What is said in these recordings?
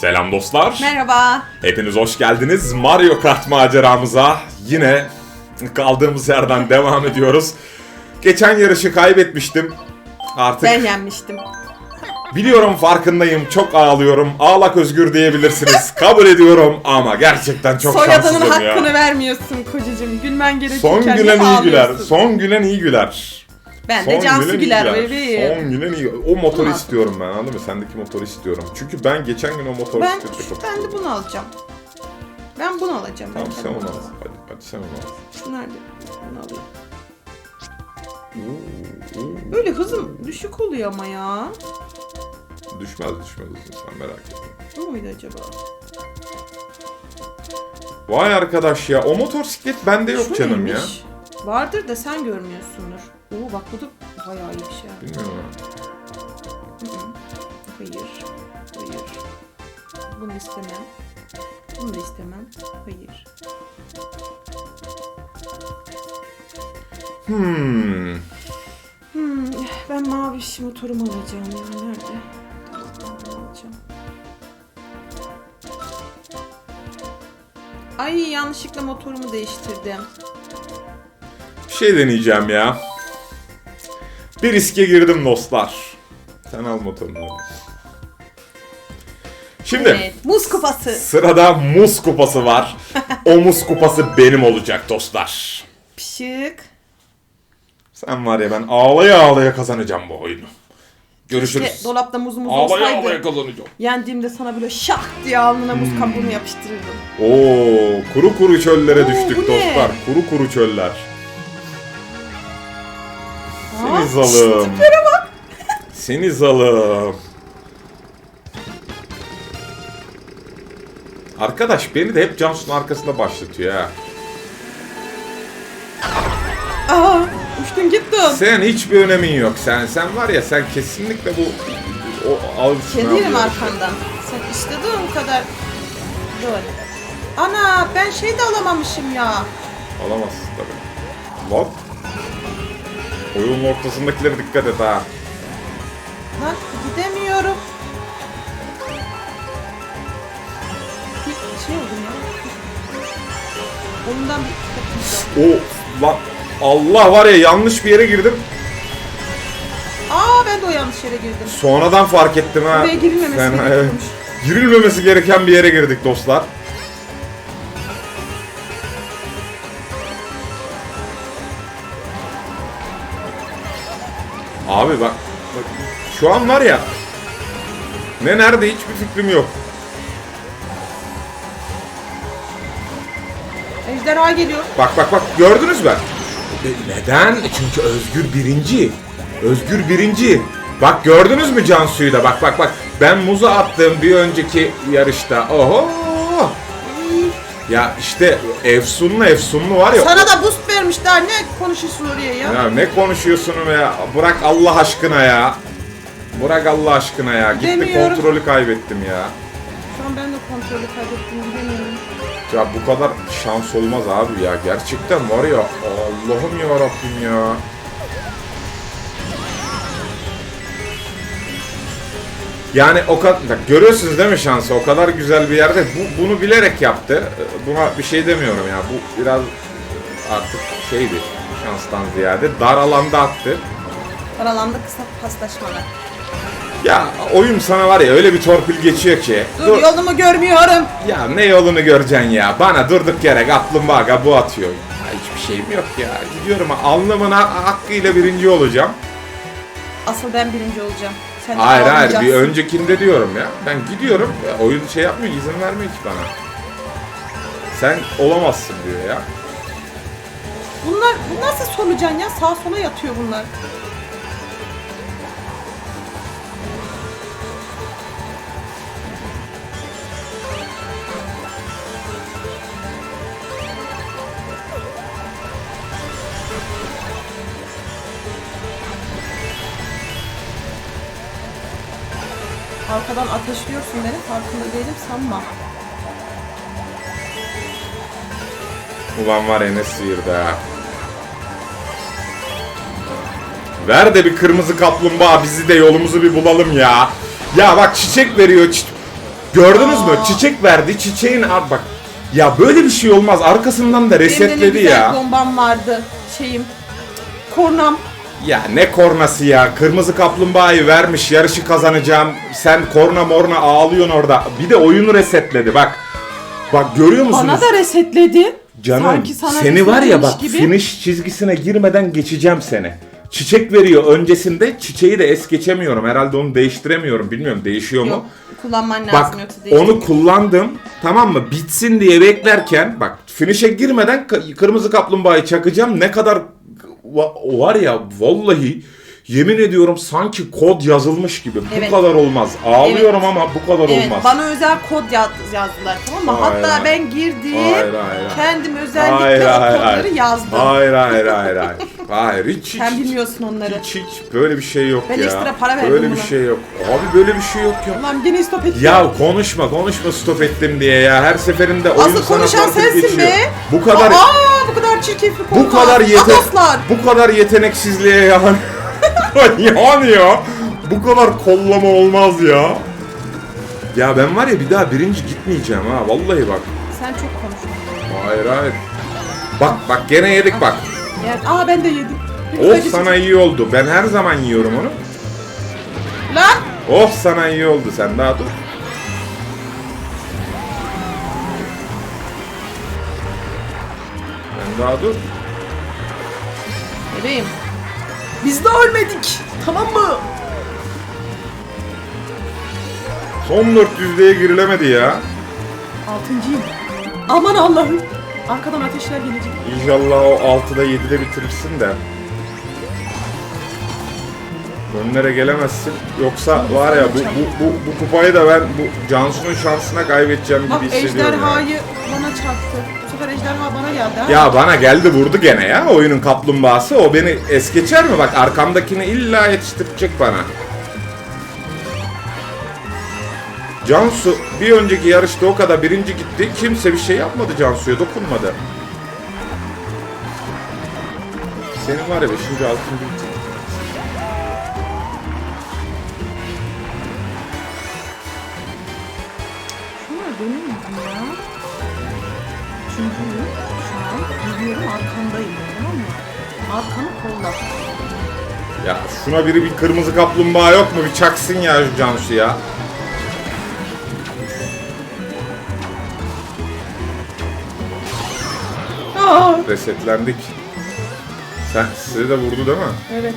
Selam dostlar. Merhaba. Hepiniz hoş geldiniz. Mario Kart maceramıza yine kaldığımız yerden devam ediyoruz. Geçen yarışı kaybetmiştim. Artık Ben yenmiştim. biliyorum farkındayım. Çok ağlıyorum. Ağlak özgür diyebilirsiniz. Kabul ediyorum ama gerçekten çok Soyadının şanssızım hakkını ya. vermiyorsun kocacığım. Gülmen gerekirken Son gülen iyi güler. ağlıyorsun. Son gülen iyi güler. Ben de Cansu Güler bebeğim. Son gülen iyi. O Tamam. istiyorum ben anladın mı? Sendeki motoru istiyorum. Çünkü ben geçen gün o motoru Ben, çok ben de bunu alacağım. Ben bunu alacağım. Tamam ben sen onu al. Hadi, hadi sen onu al. Nerede? Bunu alayım. Böyle hızım düşük oluyor ama ya. Düşmez düşmez sen merak etme. Bu muydu acaba? Vay arkadaş ya o motosiklet bende yok Şu canım ya. neymiş? Vardır da sen görmüyorsundur. Oo bak bu da bayağı iyi bir şey. Bilmiyorum ha. Hı hı. Hayır. Hayır. Bunu istemem. Bunu da istemem. Hayır. Hmm. Hmm, ben mavi motorumu alacağım ya. Nerede? Tamam, alacağım. Ay yanlışlıkla motorumu değiştirdim. Bir şey deneyeceğim ya. Bir riske girdim dostlar. Sen al motorunu abi. Şimdi Evet, muz kupası. sırada muz kupası var. o muz kupası benim olacak dostlar. Pişik. Sen var ya ben ağlaya ağlaya kazanacağım bu oyunu. Görüşürüz. Keşke dolapta muzumuz Ağlaya olsaydı. ağlaya kazanacağım. Yendiğimde sana böyle şak diye alnına Hmm. muz kabuğunu yapıştırırdım. Oo, kuru kuru çöllere Oo, düştük bu ne? dostlar. Kuru kuru çöller. Seni zalım. Seni zalım. Arkadaş beni de hep Cansu'nun arkasında başlatıyor ha. Aa, uçtun gittin. Sen hiçbir önemin yok. Sen sen var ya sen kesinlikle bu o alışını Gelirim arkandan. Sen istediğin kadar böyle. Ana ben şey de alamamışım ya. Alamazsın tabii. Lan. Oyunun ortasındakilere dikkat et ha. Lan gidemiyorum. Bir şey oldum ya. Ondan bir O lan Allah var ya yanlış bir yere girdim. Aa ben de o yanlış yere girdim. Sonradan fark ettim ha. Buraya girilmemesi Fena, evet. gerekiyormuş. Girilmemesi gereken bir yere girdik dostlar. Abi bak, bak şu an var ya ne nerede hiçbir fikrim yok. Ejderha geliyor. Bak bak bak gördünüz mü? E, Neden? Çünkü Özgür birinci. Özgür birinci. Bak gördünüz mü Cansu'yu da? Bak bak bak. Ben muza attığım bir önceki yarışta. Oho. Ya işte Efsunlu Efsunlu var ya. Sana da boost daha ne konuşuyorsun oraya ya? Ya ne konuşuyorsun ya? Bırak Allah aşkına ya. Bırak Allah aşkına ya. Gitti Demiyorum. kontrolü kaybettim ya. Şu an ben de kontrolü kaybettim bilemiyorum. Ya bu kadar şans olmaz abi ya. Gerçekten var ya. Allah'ım ya Rabbim ya. Yani o kadar bak görüyorsunuz değil mi şansı? O kadar güzel bir yerde bu, bunu bilerek yaptı. Buna bir şey demiyorum ya. Bu biraz artık şeydi şanstan ziyade dar alanda attı. Aralanda kısa paslaşmalar. Ya oyun sana var ya öyle bir torpil geçiyor ki. Dur, yolumu görmüyorum. Ya ne yolunu göreceksin ya? Bana durduk yere kaplumbağa bu atıyor. Ya hiçbir şeyim yok ya. Gidiyorum alnımın ha- hakkıyla birinci olacağım. Asıl ben birinci olacağım. Sen Hayır hayır bir öncekinde diyorum ya. Ben gidiyorum. Ya, oyun şey yapmıyor izin vermiyor ki bana. Sen olamazsın diyor ya. Bunlar bu nasıl solucan ya? Sağa sola yatıyor bunlar. Arkadan ateşliyorsun beni farkında değilim sanma. Ulan var ya ne sıyırdı ha. Ver de bir kırmızı kaplumbağa bizi de yolumuzu bir bulalım ya. Ya bak çiçek veriyor. çi- Gördünüz mü? Çiçek verdi. Çiçeğin ar- bak. Ya böyle bir şey olmaz. Arkasından da Benim de ne resetledi güzel ya. bombam vardı. Şeyim. Kornam. Ya ne kornası ya. Kırmızı kaplumbağayı vermiş. Yarışı kazanacağım. Sen korna morna ağlıyorsun orada. Bir de oyunu resetledi bak. Bak görüyor musunuz? Bana da resetledi. Canım Sanki sana seni var ya resetlemiş bak gibi. finish çizgisine girmeden geçeceğim seni. Çiçek veriyor öncesinde çiçeği de es geçemiyorum. Herhalde onu değiştiremiyorum. Bilmiyorum değişiyor mu? Yok kullanman lazım Bak yoksa değişecek. onu kullandım tamam mı bitsin diye beklerken bak finish'e girmeden k- kırmızı kaplumbağayı çakacağım ne kadar va- var ya vallahi yemin ediyorum sanki kod yazılmış gibi Evet. bu kadar olmaz ağlıyorum ama bu kadar Evet, olmaz. bana özel kod yaz- yazdılar tamam mı? Hayır, Hatta hayır. ben girdim. Hayır, hayır, hayır. Kendim özellikle Hayır, o hayır, kodları hayır. yazdım. Hayır hayır hayır hayır. Hayır hiç hiç. Sen bilmiyorsun onları. Hiç hiç böyle bir şey yok Ben ya. ekstra para verdim Böyle bir buna. şey yok. Abi böyle bir şey yok ya. Ulan gene stop ettim. Ya konuşma konuşma stop ettim diye ya. Her seferinde oyun Asıl konuşan sensin geçiyor. be. Bu kadar Aa bu kadar çirkeflik bu olmaz. kadar yete Adoslar. bu kadar yeteneksizliğe yani yani ya bu kadar kollama olmaz ya. Ya ben var ya bir daha birinci gitmeyeceğim ha vallahi bak. Sen çok konuşuyorsun. Hayır hayır. Bak bak gene yedik bak. Evet. Aa ben de yedim. Oh sana iyi oldu. Ben her zaman yiyorum onu. Lan. Oh sana iyi oldu sen daha dur. Ben daha dur. Bebeğim. Biz de ölmedik. Tamam mı? Son 400'lüğe girilemedi ya. Altıncıyım. Aman Allah'ım. Arkadan ateşler gelecek. İnşallah o 6'da 7'de bitirirsin de. Önlere gelemezsin. Yoksa var ya bu, bu, bu, bu kupayı da ben bu Cansu'nun şansına kaybedeceğim Bak gibi hissediyorum. ya. ejderhayı bana çarptı. Bu sefer ejderha bana geldi ha. Ya bana geldi vurdu gene ya oyunun kaplumbağası. O beni es geçer mi? Bak arkamdakini illa yetiştirecek bana. Cansu bir önceki yarışta o kadar birinci gitti. Kimse bir şey yapmadı Cansu'ya dokunmadı. Senin var ya 5. 6. bitti. Şuna dönüyorum ya. Çünkü şu an gidiyorum arkandayım tamam mı? Arkanı kolla. Ya şuna biri bir kırmızı kaplumbağa yok mu? Bir çaksın ya şu Cansu ya. Resetlendik. Sen size de vurdu değil mi? evet.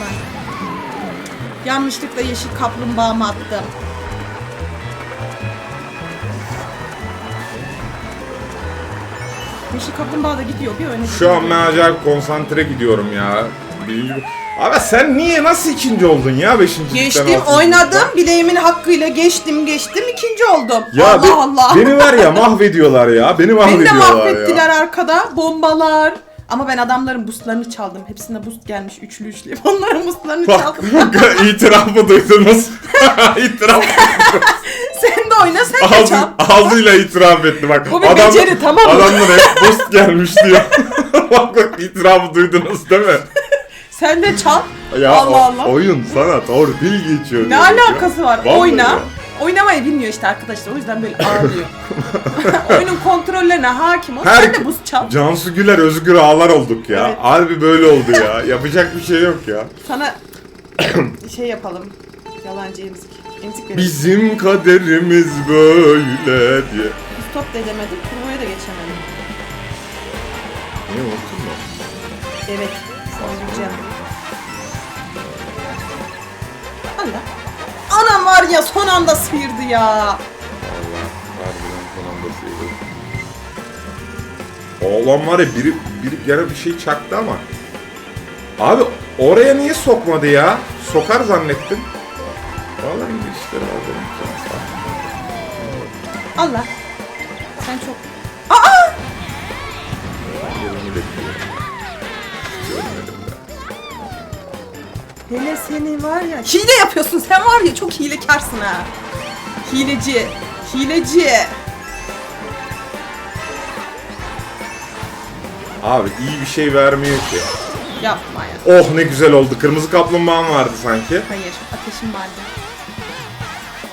Lan. Yanlışlıkla yeşil kaplumbağamı attım. Yeşil kaplumbağa da gidiyor bir öne Şu an ben acayip konsantre gidiyorum ya. Birinci... Abi sen niye nasıl ikinci oldun ya beşinci Geçtim, oynadım. Bileğimin hakkıyla geçtim, geçtim. ikinci oldum. Ya Allah be- Allah. beni var ya mahvediyorlar ya. Beni Beni de mahvediyorlar mahvettiler ya. arkada. Bombalar. Ama ben adamların boostlarını çaldım. Hepsinde boost gelmiş üçlü üçlü. Onların boostlarını Bak çaldım. itirafı duydunuz. İtiraf. sen de oyna sen de Ağzı, çal. ağzıyla itiraf etti bak. Bu bir beceri, tamam mı? Adamlar hep boost gelmiş diyor. bak bak itirafı duydunuz değil mi? Sen de çal. Ya Allah Allah. oyun sana doğru dil geçiyor. Ne diyorum ya. alakası var? Vallahi Oyna. ya. Oynamayı bilmiyor işte arkadaşlar. O yüzden böyle ağlıyor. Oyunun kontrollerine hakim ol. Her- Sen de boost çal. Cansu Güler, Özgür Ağlar olduk ya. Evet. Harbi böyle oldu ya. Yapacak bir şey yok ya. Sana şey yapalım. Yalancı emzik. Emzik verelim. Bizim kaderimiz böyle diye. Stop da edemedim. Turnuvaya da geçemedim. Niye unuttun mu? Evet. Savuracağım. Allah. Anam var ya son anda sıyırdı ya. Harbiden son anda sıyırdı. Oğlan var ya biri, biri gene bir şey çaktı ama. Abi oraya niye sokmadı ya? Sokar zannettim. Vallahi bir işleri benim. Allah. Sen çok... Hele seni var ya... Hile yapıyorsun sen var ya çok hilekarsın ha. Hileci. Hileci. Abi iyi bir şey vermiyor ki. Yapma ya. Oh ne güzel oldu. Kırmızı kaplumbağam vardı sanki. Hayır. Ateşim vardı.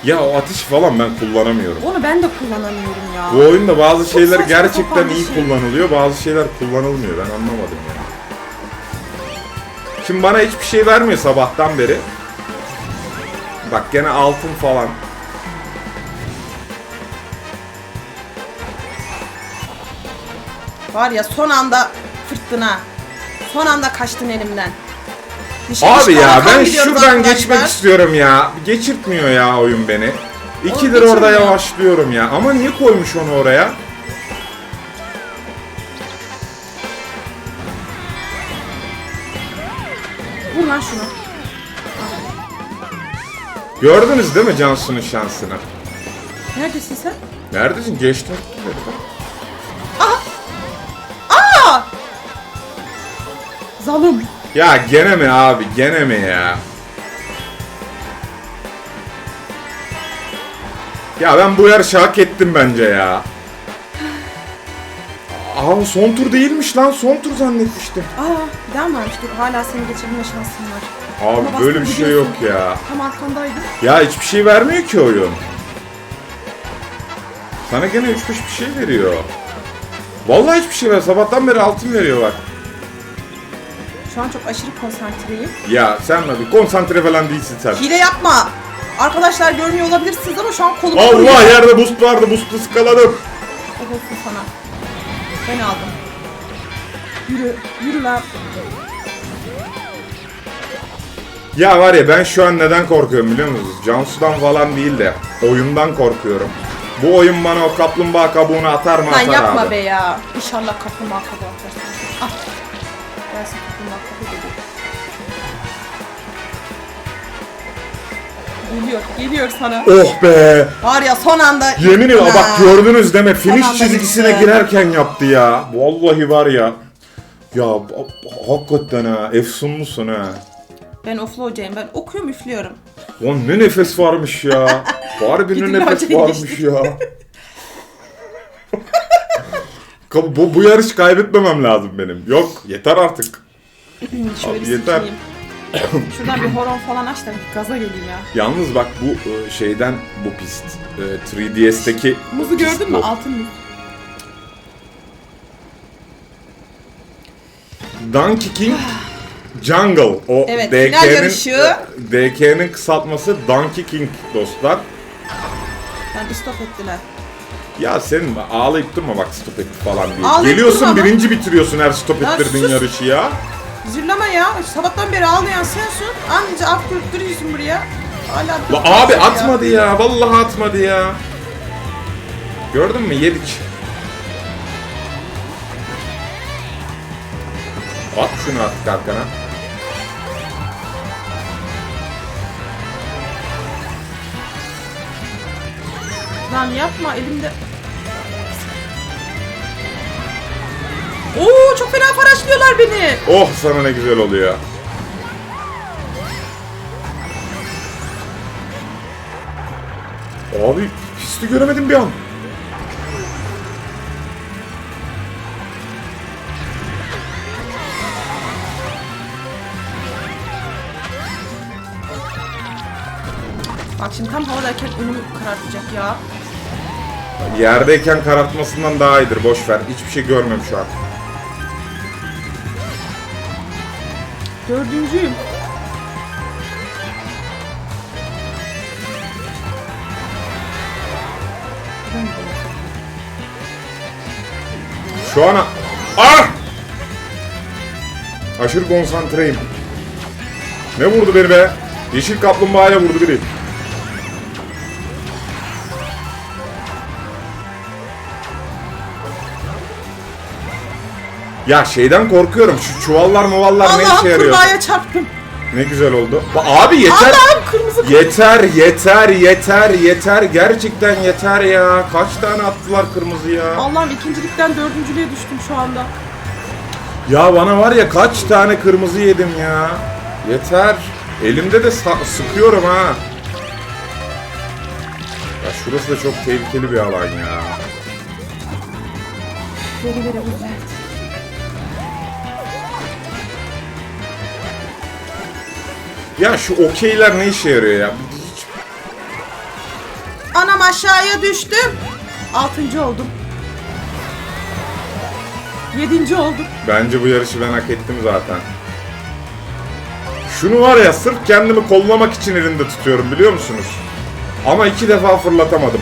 Ya o ateş falan ben kullanamıyorum. Onu ben de kullanamıyorum ya. Bu oyunda bazı şeyler saçma gerçekten sapan bir iyi şey. kullanılıyor, bazı şeyler kullanılmıyor. Ben anlamadım ya. Şimdi bana hiçbir şey vermiyor sabahtan beri. Bak gene altın falan. Var ya son anda fırttın ha. Son anda kaçtın elimden. Dışarı Abi çıkana ya ben şuradan geçmek istiyorum ya. Geçirtmiyor ya oyun beni. İkidir orada yavaşlıyorum ya. Ama niye koymuş onu oraya? Vur lan şunu. Gördünüz değil mi Cansu'nun şansını? Neredesin sen? Neredesin? Geçtin. Aa! Zalim. Ya gene mi abi? Gene mi ya? Ya ben bu yarışı hak ettim bence ya. Aa son tur değilmiş lan. Son tur zannetmiştim. Aa, mı varmış? Dur, hala seni geçebilme şansın var. Ama Abi bastım, böyle bir şey yok ya. Tam arkandaydı. Ya hiçbir şey vermiyor ki oyun. Sana gene 3 5 bir şey veriyor. Vallahi hiçbir şey ver. Sabahtan beri altın veriyor bak. Şu an çok aşırı konsantreyim. Ya sen hadi konsantre falan değilsin sen. Hile yapma. Arkadaşlar görmüyor olabilirsiniz ama şu an kolum Allah yerde boost vardı. Boost'u skaladım. olsun sana. Ben aldım. Yürü, yürü lan. Ya var ya ben şu an neden korkuyorum biliyor musunuz? Cansu'dan falan değil de oyundan korkuyorum. Bu oyun bana o kaplumbağa kabuğunu atar mı Lan atar yapma abi. be ya. İnşallah kaplumbağa kabuğu atarsın. Ah. Gelsin kaplumbağa kabuğu geliyor. Geliyor, geliyor sana. Oh be! Var ya son anda... Yemin ediyorum bak gördünüz mi? Finish çizgisine girerken yaptı ya. Vallahi var ya. Ya hakikaten ha. Efsunlusun ha. Ben oflu hocayım. Ben okuyorum üflüyorum. Lan ne nefes varmış ya. Ne Gidin nefes varmış ya. Bu, bu yarış kaybetmemem lazım benim. Yok yeter artık. Şöyle Abi bir yeter. Şuradan bir horon falan aç da bir gaza geleyim ya. Yalnız bak bu e, şeyden bu pist. e, 3DS'teki Muzu pist gördün mü? Altın Donkey King Jungle. O Evet, final DK'nin yarışı. DK'nin kısaltması Donkey King dostlar. Yani istop ettiler. Ya senin ağlayıp durma bak stop etti falan diye. Ağlayıp Geliyorsun durma ama. birinci bitiriyorsun her stop Ya ettirdin sus. yarışı ya. Zırlama ya. Sabahtan beri ağlayan sensin. Anca af duruyorsun buraya. Hala La abi atmadı ya. Vallahi atmadı ya. Gördün mü? Yedik. At şunu artık arkana. Lan yapma elimde. Oo çok fena paraşlıyorlar beni. Oh sana ne güzel oluyor. Abi pisti göremedim bir an. Şimdi tam havadayken önümü karartacak ya. Yerdeyken karartmasından daha iyidir. Boş ver. Hiçbir şey görmüyorum şu an. Dördüncüyüm. Şu an... Ah! Aşırı konsantreyim. Ne vurdu beni be? Yeşil kaplumbağaya vurdu biri. Ya şeyden korkuyorum. Şu çuvallar muvallar ne işe Allah'ım yarıyor? kurbağaya çarptım. Ne güzel oldu. Ba- Abi yeter. Allah'ım kırmızı Yeter, yeter, yeter, yeter. Gerçekten yeter ya. Kaç tane attılar kırmızı ya? Allah'ım ikincilikten dördüncülüğe düştüm şu anda. Ya bana var ya kaç tane kırmızı yedim ya. Yeter. Elimde de sa- sıkıyorum ha. Ya şurası da çok tehlikeli bir alan ya. Veri uzat. Ya şu okeyler ne işe yarıyor ya? Hiç- Anam aşağıya düştüm. Altıncı oldum. Yedinci oldum. Bence bu yarışı ben hak ettim zaten. Şunu var ya sırf kendimi kollamak için elinde tutuyorum biliyor musunuz? Ama iki defa fırlatamadım.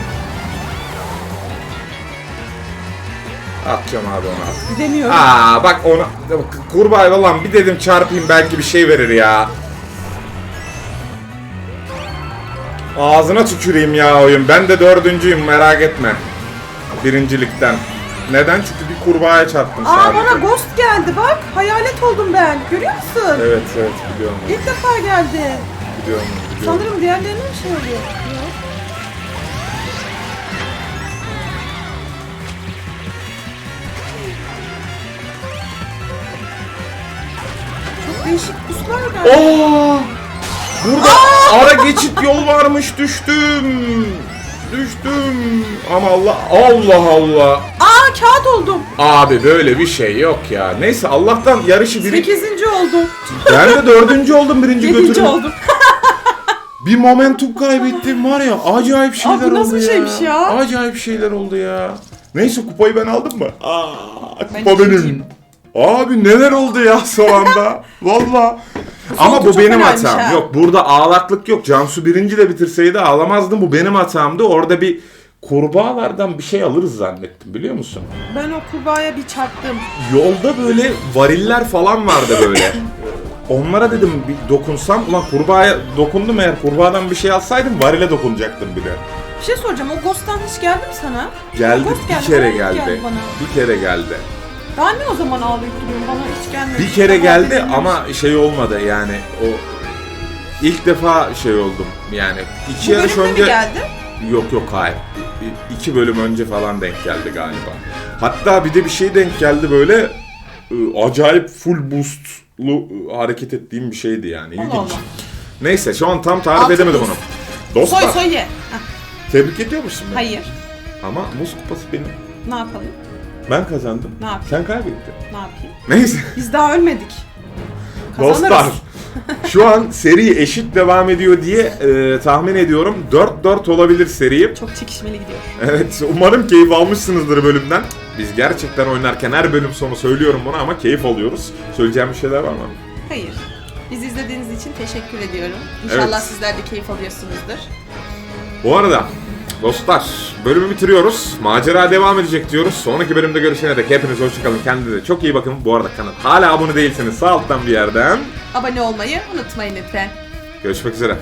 Atacağım abi onu at. Gidemiyorum. Aa bak ona kurbağa olan bir dedim çarpayım belki bir şey verir ya. Ağzına tüküreyim ya oyun. Ben de dördüncüyüm merak etme. Birincilikten. Neden? Çünkü bir kurbağaya çarptım Aa sadece. bana ghost geldi bak. Hayalet oldum ben. Görüyor musun? Evet evet biliyorum. İlk defa geldi. Biliyorum. biliyorum. Sanırım diğerlerine bir şey oluyor. Yok. Çok değişik puslar geldi. Aa! Burada ara geçit yol varmış düştüm. Düştüm. Ama Allah Allah Allah. Aa kağıt oldum. Abi böyle bir şey yok ya. Neyse Allah'tan yarışı biri... Sekizinci oldum. Ben de dördüncü oldum birinci Yedinci götürüm. oldum. Bir momentum kaybettim var ya acayip şeyler Aa, bu nasıl oldu bir ya. şeymiş ya? Acayip şeyler oldu ya. Neyse kupayı ben aldım mı? Aa, Ben kupa benim. ikinciyim. Abi neler oldu ya son anda. Valla. Ama bu benim hatam. ha. Yok burada ağlaklık yok. Cansu birinci de bitirseydi ağlamazdım. Bu benim hatamdı. Orada bir kurbağalardan bir şey alırız zannettim biliyor musun? Ben o kurbağaya bir çarptım. Yolda böyle variller falan vardı böyle. Onlara dedim bir dokunsam. Ulan kurbağaya dokundum eğer kurbağadan bir şey alsaydım varile dokunacaktım bir de. Bir şey soracağım. O ghost'tan hiç geldi mi sana? Geldi bir geldi, kere geldi. geldi bana. Bir kere geldi. Ben ne o zaman ağlayıp duruyorum? Bana hiç gelmedi. Bir kere geldi ama şey olmadı yani o ilk defa şey oldum yani iki Bu yarış bölümde önce mi geldi? yok yok hayır İ- iki bölüm önce falan denk geldi galiba. Hatta bir de bir şey denk geldi böyle ı, acayip full boostlu ı, hareket ettiğim bir şeydi yani Allah ilginç. Allah. Neyse şu an tam tarif Altı edemedim boost. onu. Dostlar Soy soy ye. Heh, tebrik ediyor musun beni? Hayır. Ama muz kupası benim. Ne yapalım? Ben kazandım. Ne yapayım? Sen kaybettin. Ne yapayım? Neyse. Biz daha ölmedik. Kazanırız. Dostlar şu an seri eşit devam ediyor diye e, tahmin ediyorum. 4-4 olabilir seri. Çok çekişmeli gidiyor. Evet umarım keyif almışsınızdır bölümden. Biz gerçekten oynarken her bölüm sonu söylüyorum bunu ama keyif alıyoruz. Söyleyeceğim bir şeyler var mı? Hayır. Bizi izlediğiniz için teşekkür ediyorum. İnşallah Evet. sizler de keyif alıyorsunuzdur. Bu arada dostlar bölümü bitiriyoruz. Macera devam edecek diyoruz. Sonraki bölümde görüşene dek hepiniz hoşçakalın. Kendinize çok iyi bakın. Bu arada kanal hala abone değilseniz sağ alttan bir yerden. Abone olmayı unutmayın lütfen. Görüşmek üzere.